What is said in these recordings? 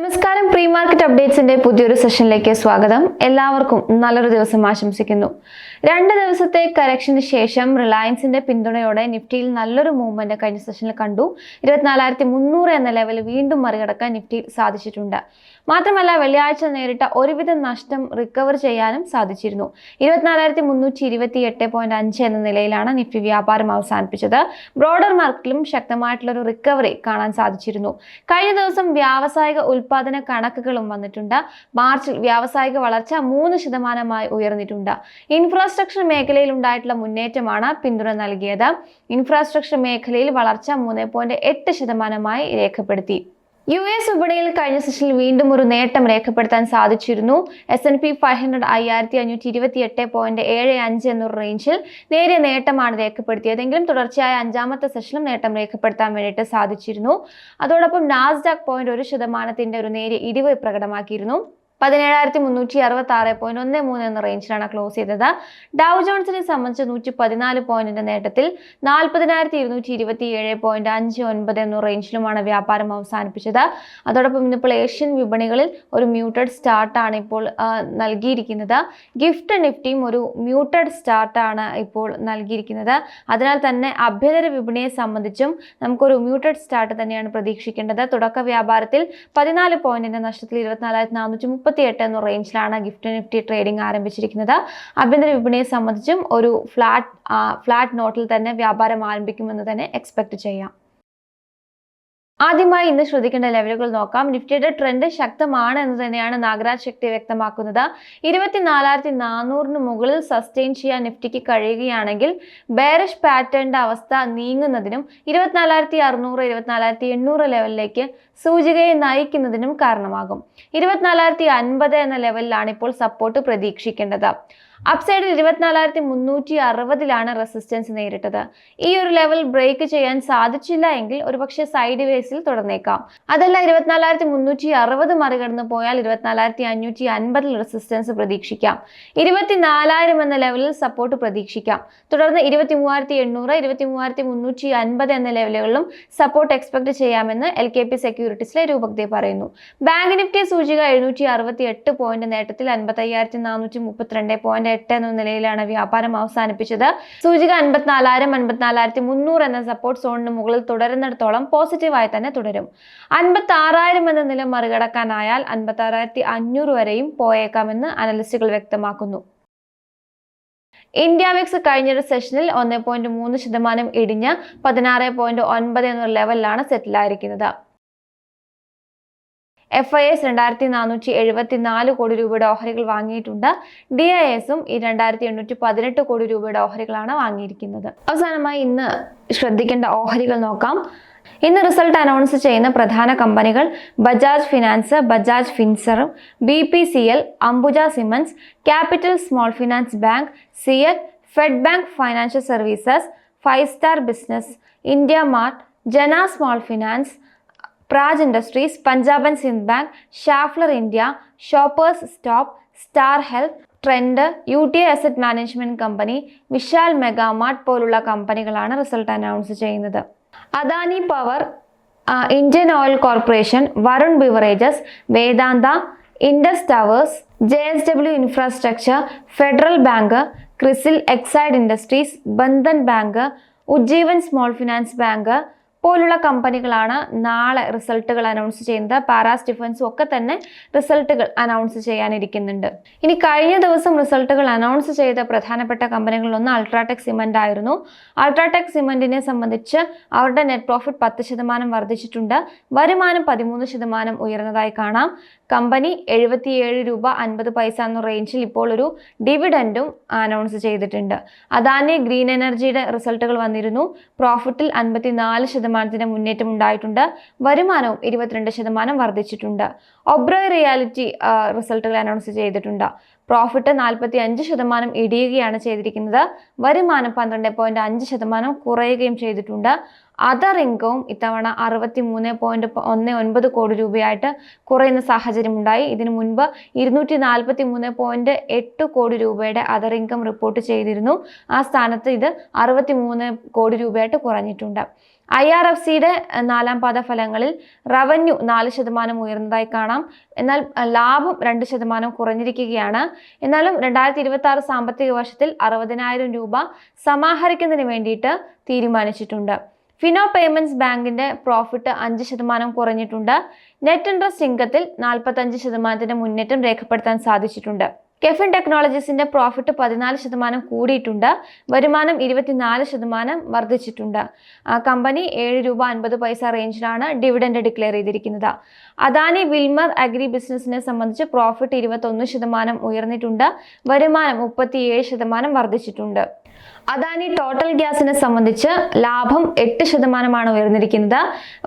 നമസ്കാരം. Pre market അപ്ഡേറ്റ്സിന്റെ പുതിയൊരു സെഷനിലേക്ക് സ്വാഗതം. എല്ലാവർക്കും നല്ലൊരു ദിവസം ആശംസിക്കുന്നു. രണ്ട് ദിവസത്തെ കറക്ഷന് ശേഷം റിലയൻസിന്റെ പിന്തുണയോടെ നിഫ്റ്റിയിൽ നല്ലൊരു മൂവ്മെന്റ് കഴിഞ്ഞ സെഷനിൽ കണ്ടു. ഇരുപത്തിനാലായിരത്തി മുന്നൂറ് എന്ന ലെവൽ വീണ്ടും മറികടക്കാൻ നിഫ്റ്റിയിൽ സാധിച്ചിട്ടുണ്ട്. മാത്രമല്ല വെള്ളിയാഴ്ച നേരിട്ട ഒരുവിധ നഷ്ടം റിക്കവർ ചെയ്യാനും സാധിച്ചിരുന്നു. ഇരുപത്തിനാലായിരത്തി മുന്നൂറ്റി ഇരുപത്തി എട്ട് പോയിന്റ് അഞ്ച് എന്ന നിലയിലാണ് നിഫ്റ്റി വ്യാപാരം അവസാനിപ്പിച്ചത്. ബ്രോഡർ മാർക്കറ്റിലും ശക്തമായിട്ടുള്ള ഒരു റിക്കവറി കാണാൻ സാധിച്ചിരുന്നു. കഴിഞ്ഞ ദിവസം വ്യാവസായിക ഉൽപാദന കണക്കുകളും വന്നിട്ടുണ്ട്. മാർച്ചിൽ വ്യാവസായിക വളർച്ച മൂന്ന് ശതമാനമായി ഉയർന്നിട്ടുണ്ട്. ഇൻഫ്രാസ്ട്രക്ചർ മേഖലയിൽ ഉണ്ടായിട്ടുള്ള മുന്നേറ്റമാണ് പിന്തുണ നൽകിയത്. ഇൻഫ്രാസ്ട്രക്ചർ മേഖലയിൽ വളർച്ച മൂന്ന് ശതമാനമായി രേഖപ്പെടുത്തി. യു എസ് വിപണിയിൽ കഴിഞ്ഞ സെഷനിൽ വീണ്ടും ഒരു നേട്ടം രേഖപ്പെടുത്താൻ സാധിച്ചിരുന്നു. S N P five hundred അയ്യായിരത്തി അഞ്ഞൂറ്റി ഇരുപത്തി എട്ട് പോയിന്റ് ഏഴ് അഞ്ച് എന്നൊരു റേഞ്ചിൽ നേരിയ നേട്ടമാണ് രേഖപ്പെടുത്തിയതെങ്കിലും തുടർച്ചയായ അഞ്ചാമത്തെ സെഷനിലും നേട്ടം രേഖപ്പെടുത്താൻ വേണ്ടിയിട്ട് സാധിച്ചിരുന്നു. അതോടൊപ്പം നാസ്ഡാക് പോയിന്റ് ഒരു ശതമാനത്തിന്റെ ഒരു നേരിയ ഇടിവ് പ്രകടമാക്കിയിരുന്നു. പതിനേഴായിരത്തി മുന്നൂറ്റി അറുപത്തി ആറ് പോയിന്റ് ഒന്ന് മൂന്ന് എന്ന റേഞ്ചിലാണ് ക്ലോസ് ചെയ്തത്. ഡൗ ജോൺസിനെ സംബന്ധിച്ച് നൂറ്റി പതിനാല് പോയിന്റിന്റെ നേട്ടത്തിൽ നാൽപ്പതിനായിരത്തി ഇരുന്നൂറ്റി ഇരുപത്തി ഏഴ് പോയിന്റ് അഞ്ച് ഒൻപത് എന്ന റേഞ്ചിലുമാണ് വ്യാപാരം അവസാനിപ്പിച്ചത്. അതോടൊപ്പം ഇന്നിപ്പോൾ ഏഷ്യൻ വിപണികളിൽ ഒരു മ്യൂട്ടഡ് സ്റ്റാർട്ടാണ് ഇപ്പോൾ നൽകിയിരിക്കുന്നത്. ഗിഫ്റ്റ് നിഫ്റ്റിയും ഒരു മ്യൂട്ടഡ് സ്റ്റാർട്ടാണ് ഇപ്പോൾ നൽകിയിരിക്കുന്നത്. അതിനാൽ തന്നെ അഭ്യന്തര വിപണിയെ സംബന്ധിച്ചും നമുക്കൊരു മ്യൂട്ടഡ് സ്റ്റാർട്ട് തന്നെയാണ് പ്രതീക്ഷിക്കേണ്ടത്. തുടക്ക വ്യാപാരത്തിൽ പതിനാല് പോയിന്റിന്റെ നഷ്ടത്തിൽ ഇരുപത്തിനാലായിരത്തി നാനൂറ്റി മുപ്പത്തി എട്ട് എന്ന റേഞ്ചിലാണ് ഗിഫ്റ്റ് നിഫ്റ്റി ട്രേഡിംഗ് ആരംഭിച്ചിരിക്കുന്നത്. ആഭ്യന്തര വിപണിയെ സംബന്ധിച്ചും ഒരു ഫ്ലാറ്റ് ഫ്ലാറ്റ് നോട്ടിൽ തന്നെ വ്യാപാരം ആരംഭിക്കുമെന്ന് തന്നെ എക്സ്പെക്ട് ചെയ്യാം. ആദ്യമായി ഇന്ന് ശ്രദ്ധിക്കേണ്ട ലെവലുകൾ നോക്കാം. നിഫ്റ്റിയുടെ ട്രെൻഡ് ശക്തമാണ് എന്ന് തന്നെയാണ് നാഗരാജ് ശക്തി വ്യക്തമാക്കുന്നത്. ഇരുപത്തിനാലായിരത്തി നാനൂറിന് മുകളിൽ സസ്റ്റെയിൻ ചെയ്യാൻ നിഫ്റ്റിക്ക് കഴിയുകയാണെങ്കിൽ ബേറിഷ് പാറ്റേണിന്റെ അവസ്ഥ നീങ്ങുന്നതിനും ഇരുപത്തിനാലായിരത്തി അറുന്നൂറ് ഇരുപത്തിനാലായിരത്തി എണ്ണൂറ് ലെവലിലേക്ക് സൂചികയെ നയിക്കുന്നതിനും കാരണമാകും. ഇരുപത്തിനാലായിരത്തി അൻപത് എന്ന ലെവലിലാണ് ഇപ്പോൾ സപ്പോർട്ട് പ്രതീക്ഷിക്കേണ്ടത്. അപ്സൈഡിൽ ഇരുപത്തിനാലായിരത്തി മുന്നൂറ്റി അറുപതിലാണ് റെസിസ്റ്റൻസ് നേരിട്ടത്. ഈ ഒരു ലെവൽ ബ്രേക്ക് ചെയ്യാൻ സാധിച്ചില്ല എങ്കിൽ ഒരുപക്ഷെ സൈഡ് വേസിൽ തുടർന്നേക്കാം. അതല്ല ഇരുപത്തിനാലായിരത്തി മുന്നൂറ്റി അറുപത് മറികടന്ന് പോയാൽ ഇരുപത്തിനാലായിരത്തി അഞ്ഞൂറ്റി അൻപതിൽ റെസിസ്റ്റൻസ് പ്രതീക്ഷിക്കാം. ഇരുപത്തിനാലായിരം എന്ന ലെവലിൽ സപ്പോർട്ട് പ്രതീക്ഷിക്കാം. തുടർന്ന് ഇരുപത്തി മൂവായിരത്തി എണ്ണൂറ് ഇരുപത്തി മൂവായിരത്തി മുന്നൂറ്റി അൻപത് എന്ന ലെവലുകളിലും സപ്പോർട്ട് എക്സ്പെക്ട് ചെയ്യാമെന്ന് എൽ കെ പി സെക്യൂരിറ്റീസിലെ രൂപകത്തെ പറയുന്നു. ബാങ്ക് നിഫ്റ്റി സൂചിക എഴുന്നൂറ്റി അറുപത്തി എട്ട് പോയിന്റ് നേട്ടത്തിൽ അൻപത്തി അയ്യായിരത്തി നാനൂറ്റി മുപ്പത്തിരണ്ട് പോയിന്റ് എട്ട് എന്ന നിലയിലാണ് വ്യാപാരം അവസാനിപ്പിച്ചത്. സൂചിക അൻപത്തിനാലായിരം അൻപത്തിനാലായിരത്തി മുന്നൂറ് എന്ന സപ്പോർട്ട് സോണിന് മുകളിൽ തുടരുന്നിടത്തോളം പോസിറ്റീവായി തന്നെ തുടരും. അൻപത്തി ആറായിരം എന്ന നില മറികടക്കാനായാൽ അൻപത്തി ആറായിരത്തി അഞ്ഞൂറ് വരെയും പോയേക്കാമെന്ന് അനലിസ്റ്റുകൾ വ്യക്തമാക്കുന്നു. ഇന്ത്യ വിക്സ് കഴിഞ്ഞൊരു സെഷനിൽ ഒന്ന് പോയിന്റ് മൂന്ന് ശതമാനം ഇടിഞ്ഞ് പതിനാറ് പോയിന്റ് ഒൻപത് എന്നൊരു ലെവലിലാണ് സെറ്റിലായിരിക്കുന്നത് എഫ് ഐ എസ് രണ്ടായിരത്തി നാനൂറ്റി എഴുപത്തി നാല് കോടി രൂപയുടെ ഓഹരികൾ വാങ്ങിയിട്ടുണ്ട്. ഡി ഐ എസും ഈ രണ്ടായിരത്തി എണ്ണൂറ്റി പതിനെട്ട് കോടി രൂപയുടെ ഓഹരികളാണ് വാങ്ങിയിരിക്കുന്നത്. അവസാനമായി ഇന്ന് ശ്രദ്ധിക്കേണ്ട ഓഹരികൾ നോക്കാം. ഇന്ന് റിസൾട്ട് അനൗൺസ് ചെയ്യുന്ന പ്രധാന കമ്പനികൾ Bajaj finance Bajaj ഫിൻസറും B P C L Ambuja cements capital small finance bank CEAT Fed bank financial services five star business India mart Jana small finance Praj industries Punjab and Sindh bank Schaeffler India shoppers stop star health Trent U T asset management company Vishal mega mart പോലുള്ള കമ്പനികളാണ് result announce ചെയ്യുന്നത്. Adani power Indian oil corporation Varun beverages Vedanta Indus towers J S W infrastructure Federal Bank CRISIL Exide Industries Bandhan Bank Ujjivan Small Finance Bank പോലുള്ള കമ്പനികളാണ് നാളെ റിസൾട്ടുകൾ announce ചെയ്യുന്നത്. പാരാസ് ഡിഫൻസും ഒക്കെ തന്നെ റിസൾട്ടുകൾ announce ചെയ്യാനിരിക്കുന്നുണ്ട്. ഇനി കഴിഞ്ഞ ദിവസം റിസൾട്ടുകൾ അനൗൺസ് ചെയ്ത പ്രധാനപ്പെട്ട കമ്പനികളിലൊന്ന് അൾട്രാടെക് സിമന്റ് ആയിരുന്നു. അൾട്രാടെക് സിമന്റിനെ സംബന്ധിച്ച് അവരുടെ നെറ്റ് പ്രോഫിറ്റ് പത്ത് ശതമാനം വർദ്ധിച്ചിട്ടുണ്ട്. വരുമാനം പതിമൂന്ന് ശതമാനം ഉയർന്നതായി കാണാം. കമ്പനി എഴുപത്തിയേഴ് രൂപ അൻപത് പൈസ എന്ന റേഞ്ചിൽ ഇപ്പോൾ ഒരു ഡിവിഡൻഡും അനൗൺസ് ചെയ്തിട്ടുണ്ട്. അദാനി ഗ്രീൻ എനർജിയുടെ റിസൾട്ടുകൾ വന്നിരുന്നു. പ്രോഫിറ്റിൽ അൻപത്തിനാല് ശതമാനത്തിന്റെ മുന്നേറ്റം ഉണ്ടായിട്ടുണ്ട്. വരുമാനവും ഇരുപത്തിരണ്ട് ശതമാനം വർദ്ധിച്ചിട്ടുണ്ട്. ഒബ്രോയ് റിയാലിറ്റി റിസൾട്ടുകൾ അനൗൺസ് ചെയ്തിട്ടുണ്ട്. പ്രോഫിറ്റ് നാൽപ്പത്തി അഞ്ച് ശതമാനം ഇടിയുകയാണ് ചെയ്തിരിക്കുന്നത്. വരുമാനം പന്ത്രണ്ട് പോയിന്റ് അഞ്ച് ശതമാനം കുറയുകയും ചെയ്തിട്ടുണ്ട്. അതർ ഇൻകവും ഇത്തവണ അറുപത്തി മൂന്ന് പോയിന്റ് ഒന്ന് ഒൻപത് കോടി രൂപയായിട്ട് കുറയുന്ന സാഹചര്യമുണ്ടായി ഇതിനു മുൻപ് ഇരുന്നൂറ്റി നാൽപ്പത്തി മൂന്ന് പോയിന്റ് എട്ട് കോടി രൂപയുടെ അതർ ഇൻകം റിപ്പോർട്ട് ചെയ്തിരുന്നു. ആ സ്ഥാനത്ത് ഇത് അറുപത്തി മൂന്ന് കോടി രൂപയായിട്ട് കുറഞ്ഞിട്ടുണ്ട്. ഐ ആർ എഫ് സിയുടെ നാലാം പാദ ഫലങ്ങളിൽ റവന്യൂ നാല് ശതമാനം ഉയർന്നതായി കാണാം. എന്നാൽ ലാഭം രണ്ട് ശതമാനം കുറഞ്ഞിരിക്കുകയാണ്. എന്നാലും രണ്ടായിരത്തി ഇരുപത്തി ആറ് സാമ്പത്തിക വർഷത്തിൽ അറുപതിനായിരം രൂപ സമാഹരിക്കുന്നതിന് വേണ്ടിയിട്ട് തീരുമാനിച്ചിട്ടുണ്ട്. ഫിനോ പേയ്മെന്റ്സ് ബാങ്കിന്റെ പ്രോഫിറ്റ് അഞ്ച് ശതമാനം കുറഞ്ഞിട്ടുണ്ട്. നെറ്റ് ഇൻട്രസ്റ്റ് ഇൻകത്തിൽ നാൽപ്പത്തഞ്ച് ശതമാനത്തിന്റെ മുന്നേറ്റം രേഖപ്പെടുത്താൻ സാധിച്ചിട്ടുണ്ട്. കെഫിൻ ടെക്നോളജീസിന്റെ പ്രോഫിറ്റ് പതിനാല് ശതമാനം കൂടിയിട്ടുണ്ട്. വരുമാനം ഇരുപത്തിനാല് ശതമാനം വർദ്ധിച്ചിട്ടുണ്ട്. കമ്പനി ഏഴ് രൂപ അൻപത് പൈസ റേഞ്ചിലാണ് ഡിവിഡൻഡ് ഡിക്ലെയർ ചെയ്തിരിക്കുന്നത്. അദാനി വിൽമർ അഗ്രി ബിസിനസിനെ സംബന്ധിച്ച് പ്രോഫിറ്റ് ഇരുപത്തൊന്ന് ശതമാനം ഉയർന്നിട്ടുണ്ട്. വരുമാനം മുപ്പത്തിയേഴ് ശതമാനം വർദ്ധിച്ചിട്ടുണ്ട്. അദാനി ടോട്ടൽ ഗ്യാസിനെ സംബന്ധിച്ച് ലാഭം എട്ട് ശതമാനമാണ് ഉയർന്നിരിക്കുന്നത്.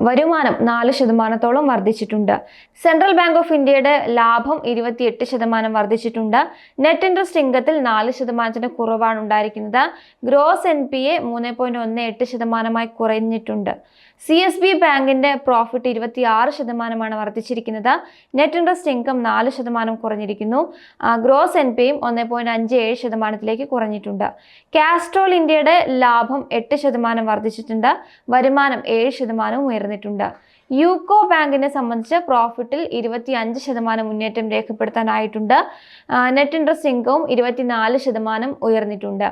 വരുമാനം നാല് ശതമാനത്തോളം വർദ്ധിച്ചിട്ടുണ്ട്. സെൻട്രൽ ബാങ്ക് ഓഫ് ഇന്ത്യയുടെ ലാഭം ഇരുപത്തിയെട്ട് ശതമാനം വർദ്ധിച്ചിട്ടുണ്ട്. നെറ്റ് ഇൻട്രസ്റ്റ് ഇൻകത്തിൽ നാല് ശതമാനത്തിന് കുറവാണ് ഉണ്ടായിരിക്കുന്നത്. ഗ്രോസ് എൻ പി എ മൂന്ന് പോയിന്റ് ഒന്ന് എട്ട് ശതമാനമായി കുറഞ്ഞിട്ടുണ്ട്. സി എസ് ബി ബാങ്കിന്റെ പ്രോഫിറ്റ് ഇരുപത്തി ആറ് ശതമാനമാണ് വർദ്ധിച്ചിരിക്കുന്നത്. നെറ്റ് ഇൻട്രസ്റ്റ് ഇൻകം നാല് ശതമാനം കുറഞ്ഞിരിക്കുന്നു. ഗ്രോസ് എൻ പിയും ഒന്ന് പോയിന്റ് അഞ്ച് ഏഴ് ശതമാനത്തിലേക്ക് കുറഞ്ഞിട്ടുണ്ട്. കാസ്ട്രോൾ ഇന്ത്യയുടെ ലാഭം എട്ട് ശതമാനം വർദ്ധിച്ചിട്ടുണ്ട്. വരുമാനം ഏഴ് ശതമാനവും ഉയർന്നിട്ടുണ്ട്. യൂക്കോ ബാങ്കിനെ സംബന്ധിച്ച് പ്രോഫിറ്റിൽ ഇരുപത്തി അഞ്ച് ശതമാനം മുന്നേറ്റം രേഖപ്പെടുത്താനായിട്ടുണ്ട്. നെറ്റ് ഇൻട്രസ്റ്റ് ഇൻകവും ഇരുപത്തിനാല് ശതമാനം ഉയർന്നിട്ടുണ്ട്.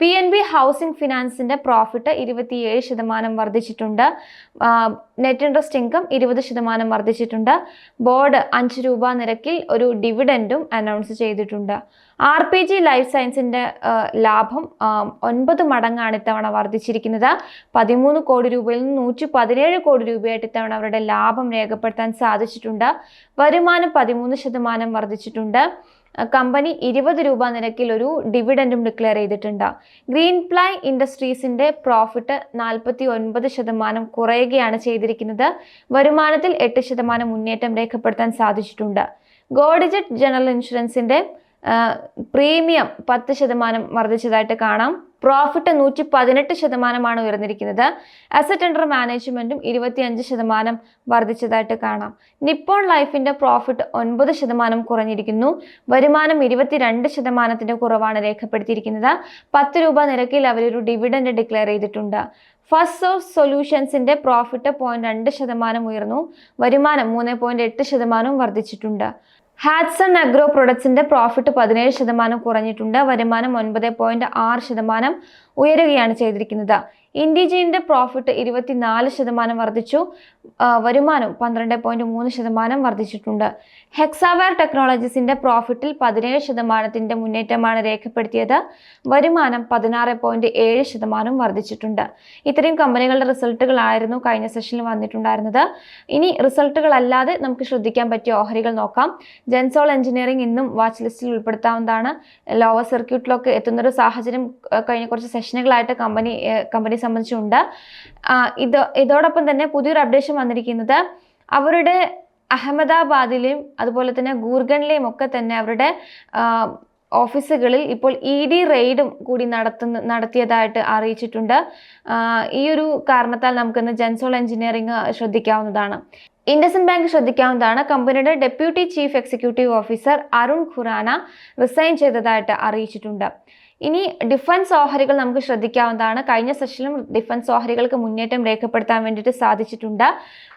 പി എൻ ബി ഹൗസിംഗ് ഫിനാൻസിന്റെ പ്രോഫിറ്റ് ഇരുപത്തിയേഴ് ശതമാനം വർദ്ധിച്ചിട്ടുണ്ട്. നെറ്റ് ഇൻട്രസ്റ്റ് ഇൻകം ഇരുപത് ശതമാനം വർദ്ധിച്ചിട്ടുണ്ട്. ബോർഡ് അഞ്ച് രൂപ നിരക്കിൽ ഒരു ഡിവിഡൻഡും അനൗൺസ് ചെയ്തിട്ടുണ്ട്. ആർ പി ജി ലൈഫ് സയൻസിന്റെ ലാഭം ഒൻപത് മടങ്ങാണ് ഇത്തവണ വർദ്ധിച്ചിരിക്കുന്നത്. പതിമൂന്ന് കോടി രൂപയിൽ നിന്ന് നൂറ്റി പതിനേഴ് കോടി രൂപയായിട്ട് ഇത്തവണ അവരുടെ ലാഭം രേഖപ്പെടുത്താൻ സാധിച്ചിട്ടുണ്ട്. വരുമാനം പതിമൂന്ന് ശതമാനം വർദ്ധിച്ചിട്ടുണ്ട്. കമ്പനി ഇരുപത് രൂപ നിരക്കിൽ ഒരു ഡിവിഡൻഡും ഡിക്ലെയർ ചെയ്തിട്ടുണ്ട്. ഗ്രീൻ പ്ലൈ ഇൻഡസ്ട്രീസിന്റെ പ്രോഫിറ്റ് നാൽപ്പത്തി ഒൻപത് ശതമാനം കുറയുകയാണ് ചെയ്തിരിക്കുന്നത്. വരുമാനത്തിൽ എട്ട് ശതമാനം മുന്നേറ്റം രേഖപ്പെടുത്താൻ സാധിച്ചിട്ടുണ്ട്. ഗോഡിജറ്റ് ജനറൽ ഇൻഷുറൻസിന്റെ പ്രീമിയം പത്ത് ശതമാനം വർദ്ധിച്ചതായിട്ട് കാണാം. പ്രോഫിറ്റ് നൂറ്റി പതിനെട്ട് ശതമാനമാണ് ഉയർന്നിരിക്കുന്നത്. അസറ്റ് അണ്ടർ മാനേജ്മെന്റും ഇരുപത്തിയഞ്ച് ശതമാനം വർദ്ധിച്ചതായിട്ട് കാണാം. നിപ്പോൺ ലൈഫിന്റെ പ്രോഫിറ്റ് ഒൻപത് ശതമാനം കുറഞ്ഞിരിക്കുന്നു. വരുമാനം ഇരുപത്തിരണ്ട് ശതമാനത്തിന്റെ കുറവാണ് രേഖപ്പെടുത്തിയിരിക്കുന്നത്. പത്ത് രൂപ നിരക്കിൽ അവരൊരു ഡിവിഡൻഡ് ഡിക്ലെയർ ചെയ്തിട്ടുണ്ട്. ഫസ്റ്റ് സോഴ്സ് സൊല്യൂഷൻസിന്റെ പ്രോഫിറ്റ് പോയിന്റ് രണ്ട് ശതമാനം ഉയർന്നു. വരുമാനം മൂന്ന് പോയിന്റ് എട്ട് ശതമാനവും വർദ്ധിച്ചിട്ടുണ്ട്. ഹാറ്റ്സൺ അഗ്രോ പ്രൊഡക്ട്സിന്റെ പ്രോഫിറ്റ് പതിനേഴ് ശതമാനം കുറഞ്ഞിട്ടുണ്ട്. വരുമാനം ഒൻപത് പോയിന്റ് ആറ് ശതമാനം ഉയരുകയാണ് ചെയ്തിരിക്കുന്നത്. ഇൻഡിജീന്റെ പ്രോഫിറ്റ് ഇരുപത്തിനാല് ശതമാനം വർദ്ധിച്ചു. വരുമാനം പന്ത്രണ്ട് പോയിന്റ് മൂന്ന് ശതമാനം വർദ്ധിച്ചിട്ടുണ്ട്. ഹെക്സാവെയർ ടെക്നോളജീസിന്റെ പ്രോഫിറ്റിൽ പതിനേഴ് ശതമാനത്തിന്റെ മുന്നേറ്റമാണ് രേഖപ്പെടുത്തിയത്. വരുമാനം പതിനാറ് പോയിന്റ് ഏഴ് ശതമാനം വർദ്ധിച്ചിട്ടുണ്ട്. ഇത്രയും കമ്പനികളുടെ റിസൾട്ടുകളായിരുന്നു കഴിഞ്ഞ സെഷനിൽ വന്നിട്ടുണ്ടായിരുന്നത്. ഇനി റിസൾട്ടുകളല്ലാതെ നമുക്ക് ശ്രദ്ധിക്കാൻ പറ്റിയ ഓഹരികൾ നോക്കാം. ജെൻസോൾ എഞ്ചിനീയറിംഗ് ഇന്നും വാച്ച് ലിസ്റ്റിൽ ഉൾപ്പെടുത്താവുന്നതാണ്. ലോവർ സർക്യൂട്ടിലൊക്കെ എത്തുന്നൊരു സാഹചര്യം കഴിഞ്ഞ കുറച്ച് സെഷനുകളായിട്ട് കമ്പനി കമ്പനി സംബന്ധിച്ചുണ്ട്. ഇത് ഇതോടൊപ്പം തന്നെ പുതിയൊരു അപ്ഡേഷൻ വന്നിരിക്കുന്നത് അവരുടെ അഹമ്മദാബാദിലെയും അതുപോലെ തന്നെ ഗൂർഗണിലെയും ഒക്കെ തന്നെ അവരുടെ ഓഫീസുകളിൽ ഇപ്പോൾ ഇ ഡി റെയ്ഡും കൂടി നടത്തുന്ന നടത്തിയതായിട്ട് അറിയിച്ചിട്ടുണ്ട്. ഈ ഒരു കാരണത്താൽ നമുക്കിന്ന് ജെൻസോൾ എഞ്ചിനീയറിംഗ് ശ്രദ്ധിക്കാവുന്നതാണ്. ഇൻഡസൻ ബാങ്ക് ശ്രദ്ധിക്കാവുന്നതാണ്. കമ്പനിയുടെ deputy chief executive officer Arun Khurana resign ചെയ്തതായിട്ട് അറിയിച്ചിട്ടുണ്ട്. ഇനി ഡിഫൻസ് ഓഹരികൾ നമുക്ക് ശ്രദ്ധിക്കാവുന്നതാണ്. കഴിഞ്ഞ സെഷനിലും ഡിഫൻസ് ഓഹരികൾക്ക് മുന്നേറ്റം രേഖപ്പെടുത്താൻ വേണ്ടിയിട്ട് സാധിച്ചിട്ടുണ്ട്.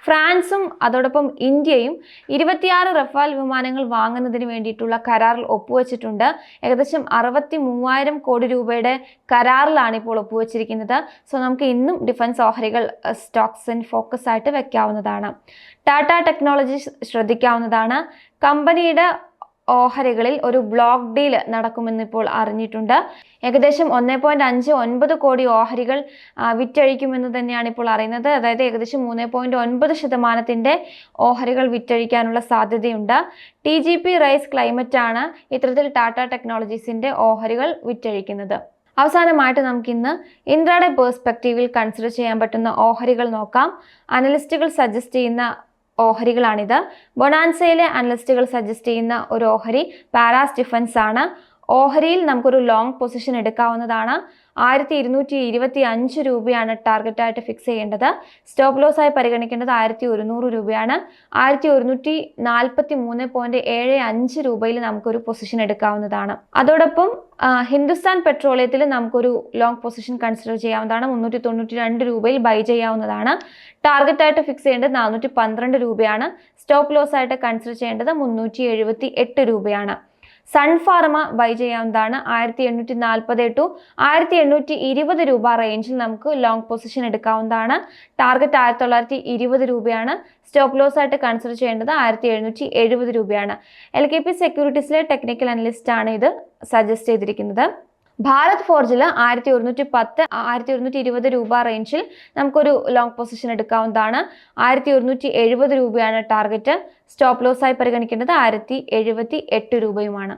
ഫ്രാൻസും അതോടൊപ്പം ഇന്ത്യയും ഇരുപത്തിയാറ് റഫാൽ വിമാനങ്ങൾ വാങ്ങുന്നതിന് വേണ്ടിയിട്ടുള്ള കരാറിൽ ഒപ്പുവെച്ചിട്ടുണ്ട്. ഏകദേശം അറുപത്തി മൂവായിരം കോടി രൂപയുടെ കരാറിലാണ് ഇപ്പോൾ ഒപ്പുവെച്ചിരിക്കുന്നത്. സോ നമുക്ക് ഇന്നും ഡിഫൻസ് ഓഹരികൾ സ്റ്റോക്സ് ആൻഡ് ഫോക്കസ് ആയിട്ട് വെക്കാവുന്നതാണ്. ടാറ്റ ടെക്നോളജി ശ്രദ്ധിക്കാവുന്നതാണ്. കമ്പനിയുടെ ഓഹരികളിൽ ഒരു ബ്ലോക്ക് ഡീൽ നടക്കുമെന്നിപ്പോൾ അറിഞ്ഞിട്ടുണ്ട്. ഏകദേശം ഒന്നേ പോയിന്റ് അഞ്ച് ഒൻപത് കോടി ഓഹരികൾ വിറ്റഴിക്കുമെന്ന് തന്നെയാണ് ഇപ്പോൾ അറിയുന്നത്. അതായത് ഏകദേശം മൂന്ന് പോയിന്റ് ഒൻപത് ശതമാനത്തിന്റെ ഓഹരികൾ വിറ്റഴിക്കാനുള്ള സാധ്യതയുണ്ട്. T G P rise climate ആണ് ഇത്തരത്തിൽ ടാറ്റ ടെക്നോളജീസിന്റെ ഓഹരികൾ വിറ്റഴിക്കുന്നത്. അവസാനമായിട്ട് നമുക്കിന്ന് ഇൻട്രാഡേ പേഴ്സ്പെക്റ്റീവിൽ കൺസിഡർ ചെയ്യാൻ പറ്റുന്ന ഓഹരികൾ നോക്കാം. അനലിസ്റ്റുകൾ സജസ്റ്റ് ചെയ്യുന്ന ഓഹരികളാണിത്. ബൊണാൻസയിലെ അനലിസ്റ്റുകൾ സജസ്റ്റ് ചെയ്യുന്ന ഒരു ഓഹരി പാരാസ് ഡിഫൻസ് ആണ് ഓഹരിയിൽ നമുക്കൊരു ലോങ് പൊസിഷൻ എടുക്കാവുന്നതാണ്. ആയിരത്തി ഇരുന്നൂറ്റി ഇരുപത്തി അഞ്ച് രൂപയാണ് ടാർഗറ്റായിട്ട് ഫിക്സ് ചെയ്യേണ്ടത്. സ്റ്റോപ്പ് ലോസ് ആയി പരിഗണിക്കേണ്ടത് ആയിരത്തി ഒരുന്നൂറ് രൂപയാണ്. ആയിരത്തി ഒരുന്നൂറ്റി നാൽപ്പത്തി മൂന്ന് പോയിന്റ് ഏഴ് അഞ്ച് രൂപയിൽ നമുക്കൊരു പൊസിഷൻ എടുക്കാവുന്നതാണ്. അതോടൊപ്പം ഹിന്ദുസ്ഥാൻ പെട്രോളിയത്തിൽ നമുക്കൊരു ലോങ് പൊസിഷൻ കൺസിഡർ ചെയ്യാവുന്നതാണ്. മുന്നൂറ്റി തൊണ്ണൂറ്റി രണ്ട് രൂപയിൽ ബൈ ചെയ്യാവുന്നതാണ്. ടാർഗറ്റായിട്ട് ഫിക്സ് ചെയ്യേണ്ടത് നാനൂറ്റി പന്ത്രണ്ട് രൂപയാണ്. സ്റ്റോപ്പ് ലോസ് ആയിട്ട് കൺസിഡർ ചെയ്യേണ്ടത് മുന്നൂറ്റി എഴുപത്തി എട്ട് രൂപയാണ്. സൺഫാർമ ബൈ ചെയ്യാവുന്നതാണ് ആയിരത്തി എണ്ണൂറ്റി നാൽപ്പത് ടു ആയിരത്തി എണ്ണൂറ്റി ഇരുപത് രൂപ റേഞ്ചിൽ നമുക്ക് ലോങ് പൊസിഷൻ എടുക്കാവുന്നതാണ്. ടാർഗറ്റ് ആയിരത്തി തൊള്ളായിരത്തി ഇരുപത് രൂപയാണ്. സ്റ്റോപ്പ് ലോസ് ആയിട്ട് കൺസിഡർ ചെയ്യേണ്ടത് ആയിരത്തി എഴുന്നൂറ്റി എഴുപത് രൂപയാണ് എൽ കെ പി സെക്യൂരിറ്റീസിലെ ടെക്നിക്കൽ അനലിസ്റ്റ് ആണ് ഇത് സജസ്റ്റ് ചെയ്തിരിക്കുന്നത്. ഭാരത് ഫോർജിൽ ആയിരത്തി ഒരുന്നൂറ്റി പത്ത് ആയിരത്തി ഒരുന്നൂറ്റി ഇരുപത് രൂപ റേഞ്ചിൽ നമുക്കൊരു ലോങ് പൊസിഷൻ എടുക്കാവുന്നതാണ്. ആയിരത്തി ഒരുന്നൂറ്റി എഴുപത് രൂപയാണ് ടാർഗറ്റ് സ്റ്റോപ്പ് ലോസ് ആയി പരിഗണിക്കേണ്ടത് ആയിരത്തി എഴുപത്തി എട്ട് രൂപയുമാണ്.